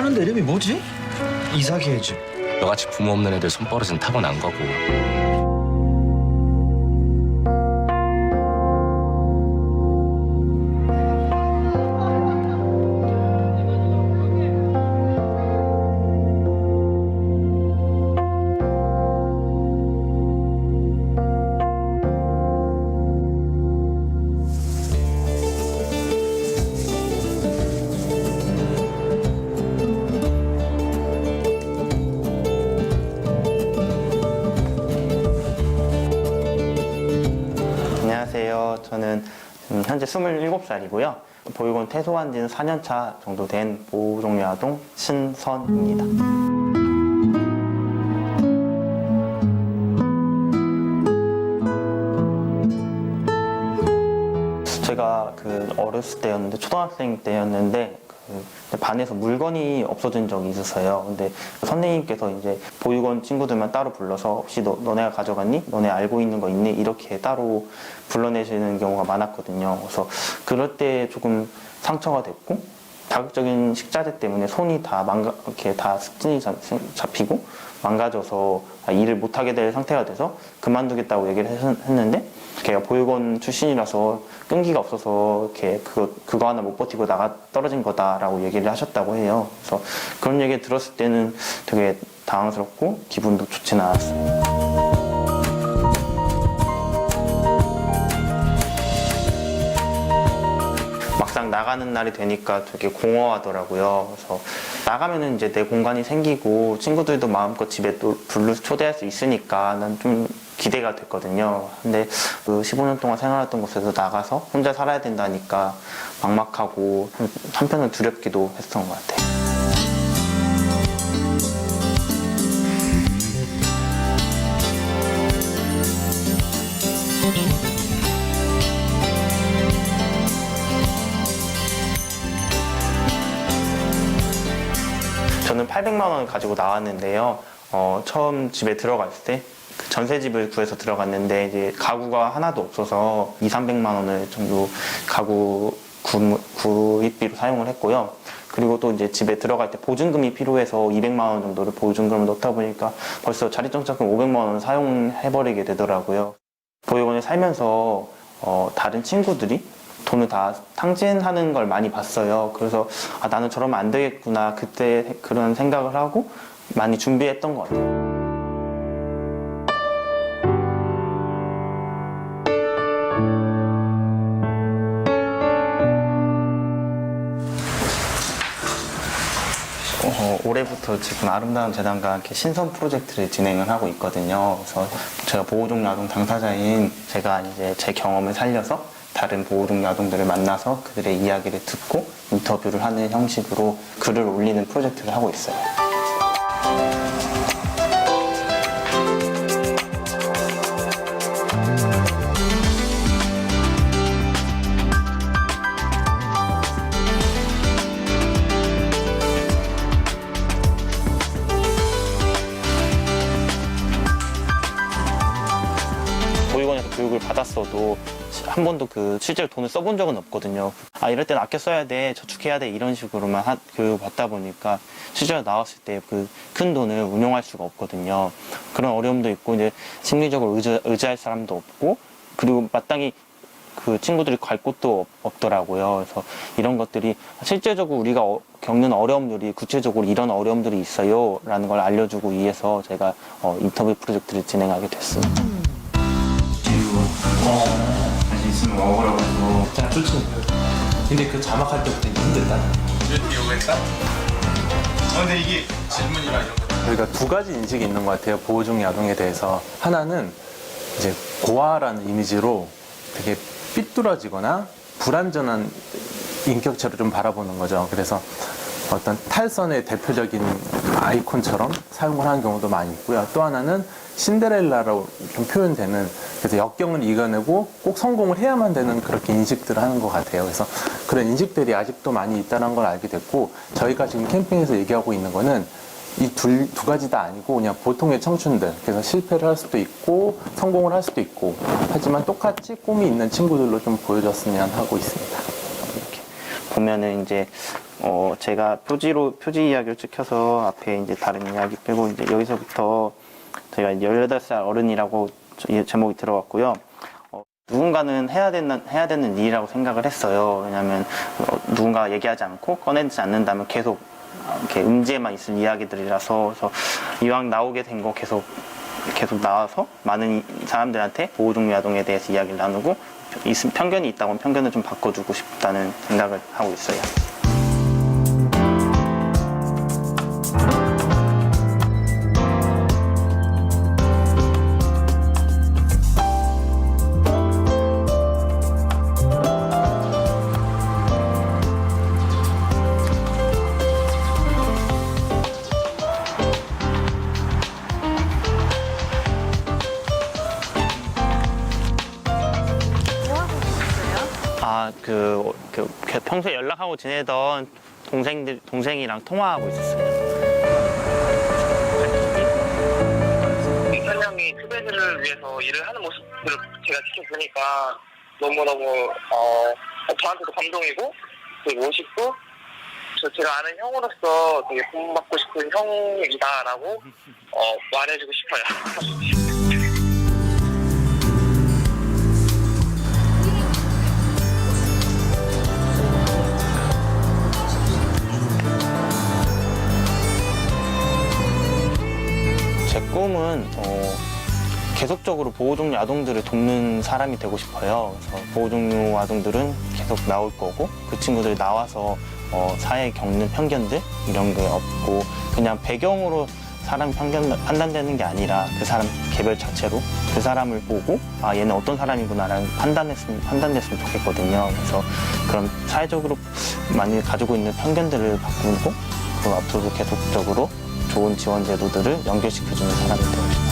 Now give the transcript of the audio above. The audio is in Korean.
이름이 뭐지? 이삭이의 집. 너같이 부모 없는 애들 손버릇은 타고난 거고 저는 현재 27살이고요. 보육원 퇴소한 지는 4년 차 정도 된 보호종료 아동 신선입니다. 제가 그 어렸을 때였는데 초등학생 때였는데 그 반에서 물건이 없어진 적이 있었어요. 근데 선생님께서 이제 보육원 친구들만 따로 불러서 혹시 너, 너네가 가져갔니? 너네 알고 있는 거 있니? 이렇게 따로 불러내시는 경우가 많았거든요. 그래서 그럴 때 조금 상처가 됐고 자극적인 식자재 때문에 손이 다 망가 이렇게 다 습진이 잡- 잡히고 망가져서 일을 못하게 될 상태가 돼서 그만두겠다고 얘기를 했- 했는데 걔가 보육원 출신이라서 끈기가 없어서 이렇게 그거 그거 하나 못 버티고 나가 떨어진 거다라고 얘기를 하셨다고 해요. 그래서 그런 얘기 들었을 때는 되게 당황스럽고 기분도 좋지는 않았어요. 날이 되니까 되게 공허하더라고요. 그래서 나가면은 이제 내 공간이 생기고 친구들도 마음껏 집에 또 불러 초대할 수 있으니까 난 좀 기대가 됐거든요. 근데 그 15년 동안 생활했던 곳에서 나가서 혼자 살아야 된다니까 막막하고 한- 한편은 두렵기도 했던 것 같아요. 저는 800만 원을 가지고 나왔는데요. 어, 처음 집에 들어갔을 때그 전세집을 구해서 들어갔는데 이제 가구가 하나도 없어서 2, 300만 원을 정도 가구 구, 구입비로 사용을 했고요. 그리고 또 이제 집에 들어갈 때 보증금이 필요해서 200만 원 정도를 보증금을 넣다 보니까 벌써 자리정착금 500만 원을 사용해버리게 되더라고요. 보육원에 살면서 어, 다른 친구들이 돈을 다 탕진하는 걸 많이 봤어요. 그래서 아, 나는 저러면 안 되겠구나. 그때 그런 생각을 하고 많이 준비했던 것 같아요. 어, 올해부터 지금 아름다운 재단과 함께 신선 프로젝트를 진행을 하고 있거든요. 그래서 제가 보호종 아동 당사자인 제가 이제 제 경험을 살려서 다른 보호종 아동들을 만나서 그들의 이야기를 듣고 인터뷰를 하는 형식으로 글을 올리는 프로젝트를 하고 있어요. 보육원에서 교육을 받았어도 한 번도 그 실제로 돈을 써본 적은 없거든요. 아 이럴 땐 아껴 써야 돼, 저축해야 돼 이런 식으로만 하- 교육을 받다 보니까 실제로 나왔을 때 그 큰 돈을 운용할 수가 없거든요. 그런 어려움도 있고 이제 심리적으로 의지, 의지할 사람도 없고 그리고 마땅히 그 친구들이 갈 곳도 없, 더라고요 그래서 이런 것들이 실제적으로 우리가 어- 겪는 어려움들이 구체적으로 이런 어려움들이 있어요 라는 걸 알려주고 위해서 제가 어, 인터뷰 프로젝트를 진행하게 됐습니다. 자, 좋지. 근데 그 자막할 때부터 힘들다. 이렇게 요구했다? 어, 근데 이게 질문이라 이런 거 저희가 두 가지 인식이 있는 것 같아요. 보호종이 아동에 대해서. 하나는 이제 고아라는 이미지로 되게 삐뚤어지거나 불완전한 인격체로 좀 바라보는 거죠. 그래서 어떤 탈선의 대표적인 아이콘처럼 사용을 하는 경우도 많이 있고요. 또 하나는 신데렐라로 좀 표현되는 그래서 역경을 이겨내고 꼭 성공을 해야만 되는 그렇게 인식들을 하는 것 같아요. 그래서 그런 인식들이 아직도 많이 있다는 걸 알게 됐고 저희가 지금 캠핑에서 얘기하고 있는 거는 이 둘, 두 가지 다 아니고 그냥 보통의 청춘들. 그래서 실패를 할 수도 있고 성공을 할 수도 있고 하지만 똑같이 꿈이 있는 친구들로 좀 보여줬으면 하고 있습니다. 이렇게 보면은 이제 어, 제가 표지로 표지 이야기를 찍혀서 앞에 이제 다른 이야기 빼고 이제 여기서부터 이제 18살 어른이라고 저- 제목이 들어갔고요. 어, 누군가는 해야 되는 해야 되는 일이라고 생각을 했어요. 왜냐하면 어, 누군가 얘기하지 않고 꺼내지 않는다면 계속 이렇게 음지에만 있을 이야기들이라서 그래서 이왕 나오게 된 거 계속 계속 나와서 많은 이- 사람들한테 보호종류 아동에 대해서 이야기를 나누고 편견이 있다면 편견을 좀 바꿔주고 싶다는 생각을 하고 있어요. 평소에 연락하고 지내던 동생들, 동생이랑 통화하고 있었어요. 이찬 형이 후배들을 위해서 일을 하는 모습들을 제가 지켜보니까 너무너무 어, 저한테도 감동이고 되게 멋있고 저 제가 아는 형으로서 되게 본받고 싶은 형이다라고 어, 말해주고 싶어요. 꿈은 어, 계속적으로 보호종류 아동들을 돕는 사람이 되고 싶어요. 그래서 보호종류 아동들은 계속 나올 거고 그 친구들이 나와서 어, 사회에 겪는 편견들 이런 게 없고 그냥 배경으로 사람 편견 판단되는 게 아니라 그 사람 개별 자체로 그 사람을 보고 아 얘는 어떤 사람이구나라는 판단했으면 판단됐으면 좋겠거든요. 그래서 그런 사회적으로 많이 가지고 있는 편견들을 바꾸고 그 앞으로도 계속적으로 좋은 지원 제도들을 연결시켜주는 사람이 되고 싶어요.